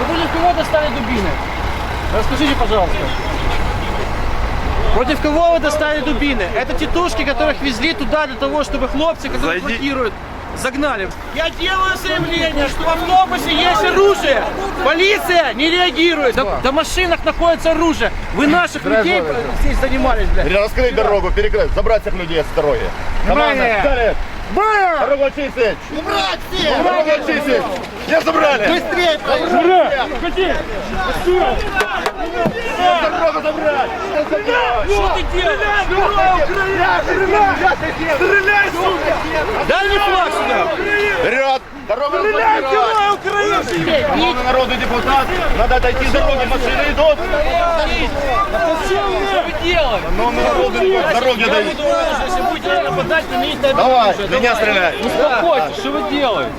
Вы против кого достали дубины? Расскажите, пожалуйста. Против кого вы достали дубины? Это тетушки, которых везли туда для того, чтобы хлопцы, которые Зайди. блокируют, загнали. Я делаю заявление, что в автобусе есть оружие. Полиция не реагирует. Да, да машинах находится оружие. Вы наших людей здесь занимались, блядь. Раскрыть дорогу, перекрыть, забрать всех людей с дороги. Команда, вперед! Дорогу очистить! Убрать всех! Дорогу очистить! Не забрали! Быстрее! Дорогу забрать! Что ты делаешь? Стреляй, сука! Дай мне флаг сюда. Вперед! Дорогу разблокировать! Шановный народный депутат, надо отойти с дороги, машины идут! Шановный народный депутат, дороги дают! Если будете нападать, то имейте Давай, меня стреляй! Успокойтесь, что вы делаете?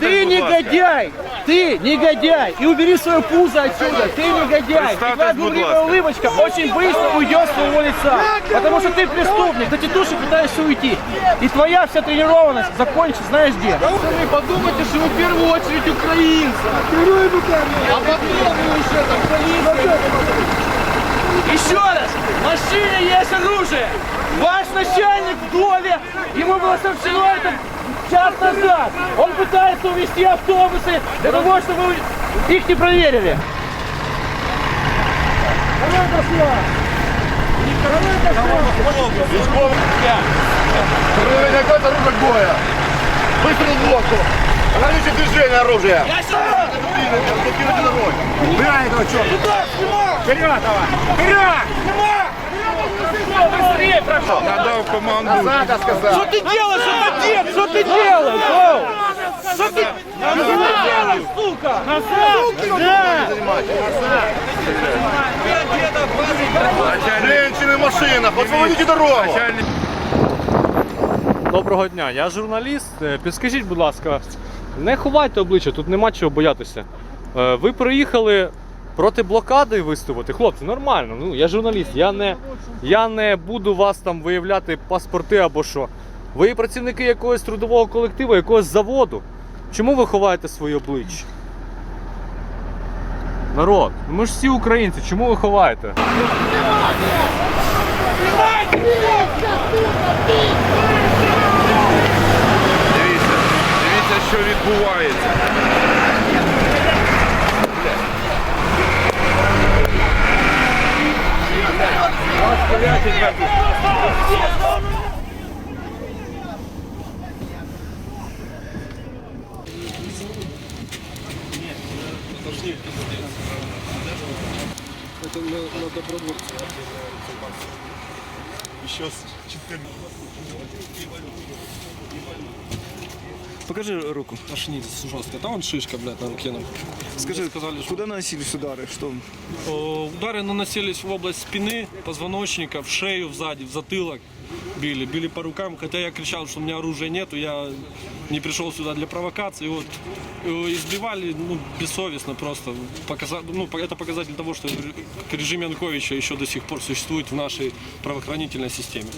Ты негодяй! Ты негодяй! И убери свое пузо отсюда! Ты негодяй! И твоя глумливая улыбочка очень быстро уйдет с твоего лица! Потому что ты преступник, ты тетуши пытаешься уйти. И твоя вся тренированность закончится знаешь где? Вы подумайте, что вы в первую очередь украинцы! А потом вы уже там полиция! Еще раз! В машине есть оружие! Ваш начальник в доле! Ему было сообщено это час назад! Он пытается увезти автобусы для того, чтобы их не проверили! Проведение какое-то оружие боя! Выстрел в лодку! Наличие движения оружия! Я сюда! Блокируйте дорогу! Убирай этого черта! Вперед давай! Вперед! Быстрее прошел! Надав команду! Назад, я сказал! Что ты делаешь, отец? Что ты делаешь? Оу! Что ты, что ты делаешь, сука? Назад! Да! Женщины в машинах! Освободите дорогу! Доброго дня, я журналіст. Е, Підскажіть, будь ласка, Не ховайте обличчя, тут нема чого боятися. Е, Ви приїхали проти блокади виступити. Хлопці, нормально. Ну, я журналіст, я не, я не буду вас там виявляти паспорти або що. Ви працівники якогось трудового колективу, якогось заводу. Чому ви ховаєте своє обличчя? Народ, ну ми ж всі українці, чому ви ховаєте? дивіться, що відбувається. Покажи руку. Ошнись жестко. Там он шишка, блядь, на руке. нам. Скажи, сказали, что куда наносились удары? Что? Э, удары наносились в область спины, позвоночника, в шею сзади, в затылок били. Били по рукам, хотя я кричал, что у меня оружия нету, я не пришел сюда для провокации. Вот. Избивали ну, бессовестно просто. Показа- ну, это показатель того, что ре- режим Янковича еще до сих пор существует в нашей правоохранительной системе.